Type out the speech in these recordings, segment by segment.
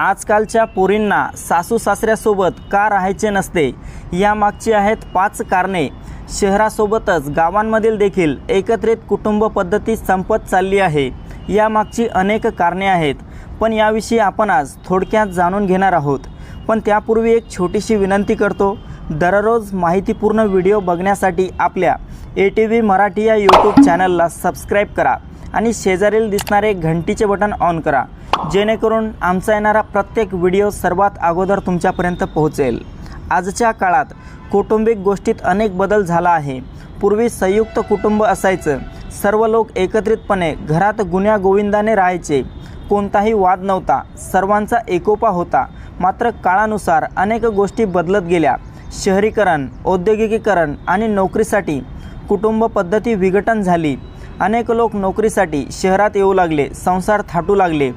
आजकालच्या पोरींना सासू सासऱ्यासोबत का राहायचे नसते. यामागची आहेत पाच कारणे. शहरासोबतच गावांमधील देखील एकत्रित कुटुंब पद्धती संपत चालली आहे. यामागची अनेक कारणे आहेत. पण याविषयी आपण आज थोडक्यात जाणून घेणार आहोत. पण त्यापूर्वी एक छोटीशी विनंती करतो. दररोज माहितीपूर्ण व्हिडिओ बघण्यासाठी आपल्या ए टी व्ही मराठी या यूट्यूब चॅनलला सबस्क्राईब करा. आणि शेजारील दिसणारे घंटीचे बटन ऑन करा. जेणेकरून आमचा येणारा प्रत्येक व्हिडिओ सर्वात अगोदर तुमच्यापर्यंत पोहोचेल. आजच्या काळात कौटुंबिक गोष्टीत अनेक बदल झाला आहे. पूर्वी संयुक्त कुटुंब असायचं. सर्व लोक एकत्रितपणे घरात गुन्ह्या गोविंदाने राहायचे. कोणताही वाद नव्हता. सर्वांचा एकोपा होता. मात्र काळानुसार अनेक गोष्टी बदलत गेल्या. शहरीकरण औद्योगिकीकरण आणि नोकरीसाठी कुटुंब पद्धती विघटन झाली. अनेक लोक नोकरीसाठी शहरात येऊ लागले संसार थाटू लागले.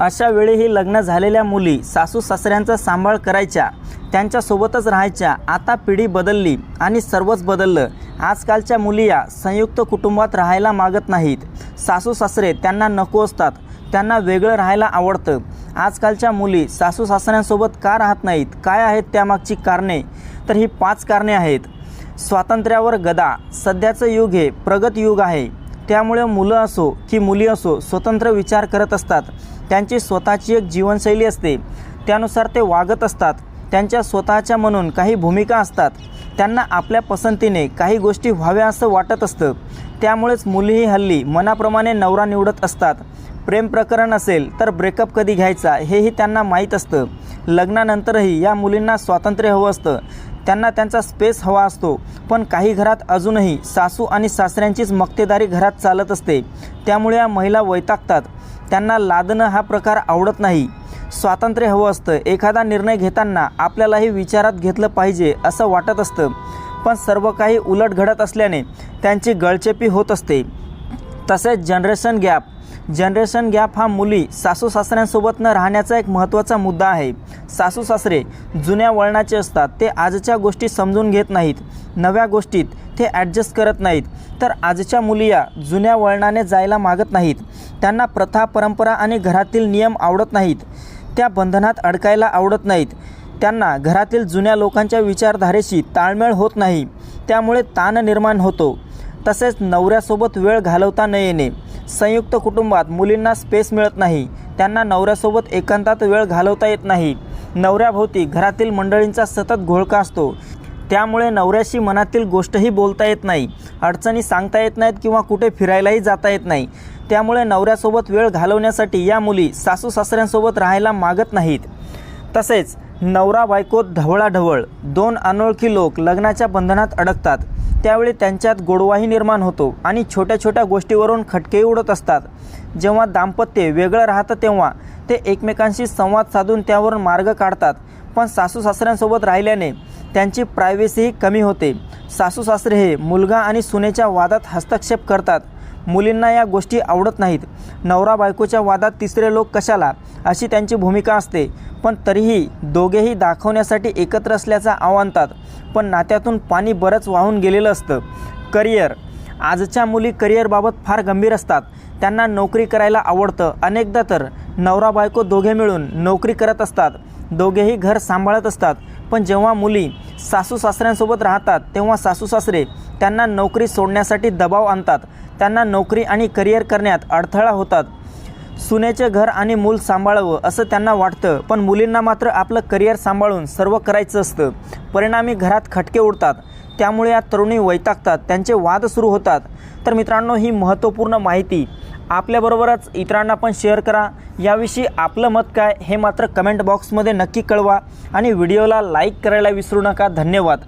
अशा वेळीही लग्न झालेल्या मुली सासू सासऱ्यांचा सांभाळ करायच्या त्यांच्यासोबतच राहायच्या. आता पिढी बदलली आणि सर्वच बदललं. आजकालच्या मुली या संयुक्त कुटुंबात राहायला मागत नाहीत. सासू सासरे त्यांना नको असतात त्यांना वेगळं राहायला आवडतं. आजकालच्या मुली सासू सासऱ्यांसोबत का राहत नाहीत? काय आहेत त्यामागची कारणे? तर ही पाच कारणे आहेत. स्वातंत्र्यावर गदा. सध्याचं युग हे प्रगत युग आहे. त्यामुळे मुलं असो की मुली असो स्वतंत्र विचार करत असतात. त्यांची स्वतःची एक जीवनशैली असते. त्यानुसार ते वागत असतात. त्यांच्या स्वतःच्या म्हणून काही भूमिका असतात. त्यांना आपल्या पसंतीने काही गोष्टी व्हाव्या असं वाटत असतं. त्यामुळेच मुलीही हल्ली मनाप्रमाणे नवरा निवडत असतात. प्रेम प्रकरण असेल तर ब्रेकअप कधी घ्यायचा हेही त्यांना माहीत असतं. लग्नानंतरही या मुलींना स्वातंत्र्य हवं असतं. त्यांना त्यांचा स्पेस हवा असतो. पण काही घरात अजूनही सासू आणि सासऱ्यांचीच मक्तेदारी घरात चालत असते. त्यामुळे या महिला वैतागतात. त्यांना लादणं हा प्रकार आवडत नाही. स्वातंत्र्य हवं असतं. एखादा निर्णय घेताना आपल्यालाही विचारात घेतलं पाहिजे असं वाटत असतं. पण सर्व काही उलट घडत असल्याने त्यांची गळचेपी होत असते. तसेच जनरेशन गॅप जनरेशन गॅप हा मुली सासू सासऱ्यांसोबत न राहण्याचा एक महत्त्वाचा मुद्दा आहे. सासू सासरे जुन्या वळणाचे असतात ते आजच्या गोष्टी समजून घेत नाहीत. नव्या गोष्टीत ते ॲडजस्ट करत नाहीत. तर आजच्या मुली या जुन्या वळणाने जायला मागत नाहीत. त्यांना प्रथा परंपरा आणि घरातील नियम आवडत नाहीत. त्या बंधनात अडकायला आवडत नाहीत. त्यांना घरातील जुन्या लोकांच्या विचारधारेशी ताळमेळ होत नाही. त्यामुळे ताण निर्माण होतो. तसेच नवऱ्यासोबत वेळ घालवता न येणे. संयुक्त कुटुंबात मुलींना स्पेस मिळत नाही. त्यांना नवऱ्यासोबत एकांतात वेळ घालवता येत नाही. नवऱ्याभोवती घरातील मंडळींचा सतत घोळका असतो. त्यामुळे नवऱ्याशी मनातील गोष्टही बोलता येत नाही. अडचणी सांगता येत नाहीत किंवा कुठे फिरायलाही जाता येत नाही. त्यामुळे नवऱ्यासोबत वेळ घालवण्यासाठी या मुली सासू सासऱ्यांसोबत राहायला मागत नाहीत. तसेच नवरा बायकोत ढवळाढवळ दोन अनोळखी लोक लग्नाच्या बंधनात अडकतात. त्यावेळी त्यांच्यात गोडवाही निर्माण होतो आणि छोट्या छोट्या गोष्टीवरून खटके उडत असतात. जेव्हा दाम्पत्य वेगळं राहतं तेव्हा ते एकमेकांशी संवाद साधून त्यावरून मार्ग काढतात. पण सासू सासऱ्यांसोबत राहिल्याने त्यांची प्रायव्हसीही कमी होते. सासू सासरे हे मुलगा आणि सुनेच्या वादात हस्तक्षेप करतात. मुलींना या गोष्टी आवडत नाहीत. नवरा बायकोच्या वादात तिसरे लोक कशाला? अशी त्यांची भूमिका असते. पण तरीही दोघेही दाखवण्यासाठी एकत्र असल्याचा आव पण नात्यातून पाणी बरंच वाहून गेलेलं असतं. करिअर. आजच्या मुली करिअरबाबत फार गंभीर असतात. त्यांना नोकरी करायला आवडतं. अनेकदा तर नवरा बायको दोघे मिळून नोकरी करत असतात. दोघेही घर सांभाळत असतात. पण जेव्हा मुली सासू सासऱ्यांसोबत राहतात तेव्हा सासू सासरे त्यांना नोकरी सोडण्यासाठी दबाव आणतात. त्यांना नोकरी आणि करिअर करण्यात अडथळा होतात. सुनेचे घर आणि मूल सांभाळावं असं त्यांना वाटतं पण मुलींना मात्र आपलं करिअर सांभाळून सर्व करायचं असतं. परिणामी घरात खटके उडतात. त्यामुळे या तरुणी वैतागतात. त्यांचे वाद सुरू होतात. तर मित्रांनो ही महत्त्वपूर्ण माहिती आपल्याबरोबरच इतरांना पण शेअर करा. याविषयी आपलं मत काय हे मात्र कमेंट बॉक्समध्ये नक्की कळवा आणि व्हिडिओला लाईक करायला विसरू नका. धन्यवाद.